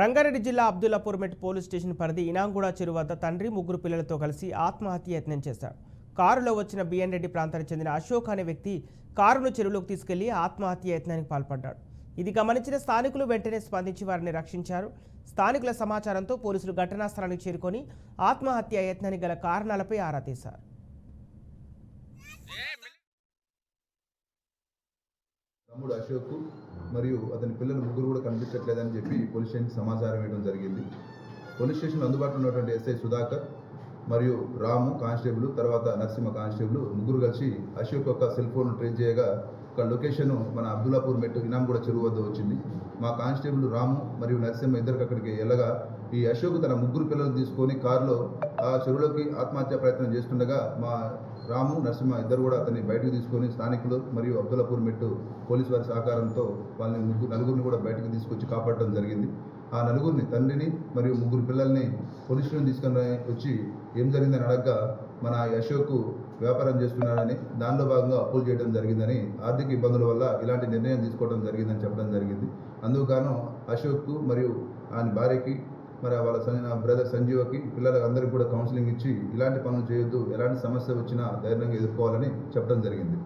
రంగారెడ్డి జిల్లా అబ్దుల్లాపూర్ మెట్ police station పరిధి ఇనాంగూడ చెరువు వద్ద తండ్రి ముగ్గురు పిల్లలతో కలిసి ఆత్మహత్య యత్నం చేశాడు కారులో వచ్చిన బిఎన్ రెడ్డి ప్రాంతానికి చెందిన అశోక్ అనే వ్యక్తి కారును చెరువులోకి తీసుకెళ్ళి ఆత్మహత్య యత్నానికి పాల్పడ్డాడు. ఇది గమనించిన స్థానికులు వెంటనే స్పందించి వారిని రక్షించారు. స్థానికుల సమాచారంతో పోలీసులు ఘటనా స్థలానికి చేరుకొని ఆత్మహత్య యత్నానికి గల కారణాలపై ఆరా తీశారు. తమ్ముడు అశోక్ మరియు అతని పిల్లలు ముగ్గురు కూడా కనిపించట్లేదని చెప్పి పోలీస్ స్టేషన్కి సమాచారం ఇవ్వడం జరిగింది. పోలీస్ స్టేషన్ అందుబాటులో ఉన్నటువంటి ఎస్ఐ సుధాకర్ మరియు రాము కానిస్టేబుల్ తర్వాత నరసింహ కానిస్టేబుల్ ముగ్గురు కలిసి అశోక్ యొక్క సెల్ ఫోన్ ట్రేస్ చేయగా ఒక లొకేషన్ మన అబ్దుల్లాపూర్ మెట్టు ఇనాంగూడ చెరువు వద్ద వచ్చింది. మా కానిస్టేబుల్ రాము మరియు నరసింహ ఇద్దరికి అక్కడికి వెళ్ళగా ఈ అశోక్ తన ముగ్గురు పిల్లలు తీసుకొని కారులో ఆ చెరువులోకి ఆత్మహత్య ప్రయత్నం చేస్తుండగా మా రాము నరసింహ ఇద్దరు కూడా అతన్ని బయటకు తీసుకొని స్థానికులు మరియు అబ్దుల్లాపూర్ మెట్టు పోలీసు వారి సహకారంతో వాళ్ళని ముగ్గురు నలుగురిని కూడా బయటకు తీసుకొచ్చి కాపాడటం జరిగింది. ఆ నలుగురిని తండ్రిని మరియు ముగ్గురు పిల్లల్ని పోలీసులను స్టేషన్ తీసుకొని వచ్చి ఏం జరిగిందని అడగ్గా మన అశోక్ వ్యాపారం చేస్తున్నాడని దానిలో భాగంగా అప్పులు చేయడం జరిగిందని ఆర్థిక ఇబ్బందుల వల్ల ఇలాంటి నిర్ణయం తీసుకోవడం జరిగిందని చెప్పడం జరిగింది. అందుకు అశోక్కు అశోక్ మరియు ఆయన భార్యకి మరి వాళ్ళ సన్ బ్రదర్ సంజీవకి పిల్లలకు అందరికీ కూడా కౌన్సిలింగ్ ఇచ్చి ఇలాంటి పనులు చేయొద్దు ఎలాంటి సమస్య వచ్చినా ధైర్యంగా ఎదుర్కోవాలని చెప్పడం జరిగింది.